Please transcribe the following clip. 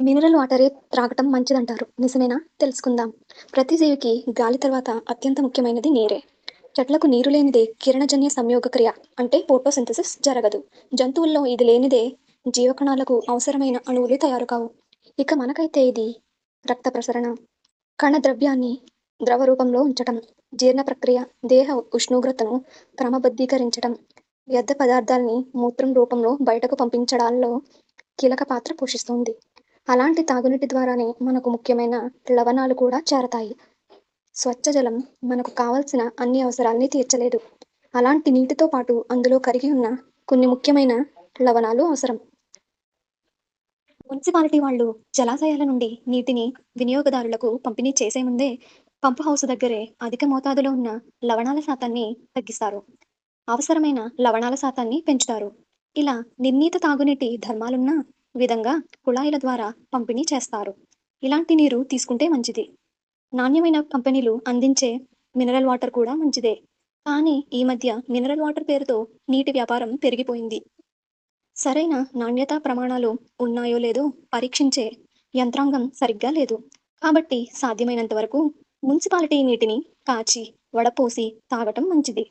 Mineral వాటరే త్రాగటం మంచిదంటారు. నిజమేనా? తెలుసుకుందాం. ప్రతి జీవికి గాలి తర్వాత అత్యంత ముఖ్యమైనది నీరే. చెట్లకు నీరు లేనిదే కిరణజన్య సంయోగక్రియ అంటే ఫోటోసింథసిస్ జరగదు. జంతువుల్లో ఇది లేనిదే జీవకణాలకు అవసరమైన అణువులు తయారు కావు. ఇక మనకైతే ఇది రక్త ప్రసరణ, కణ ద్రవ్యాన్ని ద్రవ రూపంలో ఉంచటం, జీర్ణ ప్రక్రియ, దేహ ఉష్ణోగ్రతను క్రమబద్ధీకరించటం, వ్యర్థ పదార్థాలని మూత్రం రూపంలో బయటకు పంపించడాల్లో కీలక పాత్ర పోషిస్తుంది అలాంటి తాగునీటి ద్వారానే మనకు ముఖ్యమైన లవణాలు కూడా చేరతాయి. స్వచ్ఛ జలం మనకు కావలసిన అన్ని అవసరాల్ని తీర్చలేదు. అలాంటి నీటితో పాటు అందులో కరిగి ఉన్న కొన్ని ముఖ్యమైన లవణాలు అవసరం. మున్సిపాలిటీ వాళ్ళు జలాశయాల నుండి నీటిని వినియోగదారులకు పంపిణీ చేసే ముందే పంపు హౌస్ దగ్గరే అధిక మోతాదులో ఉన్న లవణాల శాతాన్ని తగ్గిస్తారు. అవసరమైన లవణాల శాతాన్ని పెంచుతారు. ఇలా నిర్ణీత తాగునీటి ధర్మాలున్న విధంగా కుళాయిల ద్వారా పంపిణీ చేస్తారు. ఇలాంటి నీరు తీసుకుంటే మంచిది. నాణ్యమైన కంపెనీలు అందించే మినరల్ వాటర్ కూడా మంచిదే. కానీ ఈ మధ్య మినరల్ వాటర్ పేరుతో నీటి వ్యాపారం పెరిగిపోయింది. సరైన నాణ్యతా ప్రమాణాలు ఉన్నాయో లేదో పరీక్షించే యంత్రాంగం సరిగ్గా లేదు. కాబట్టి సాధ్యమైనంత వరకు మున్సిపాలిటీ నీటిని కాచి, వడపోసి తాగటం మంచిది.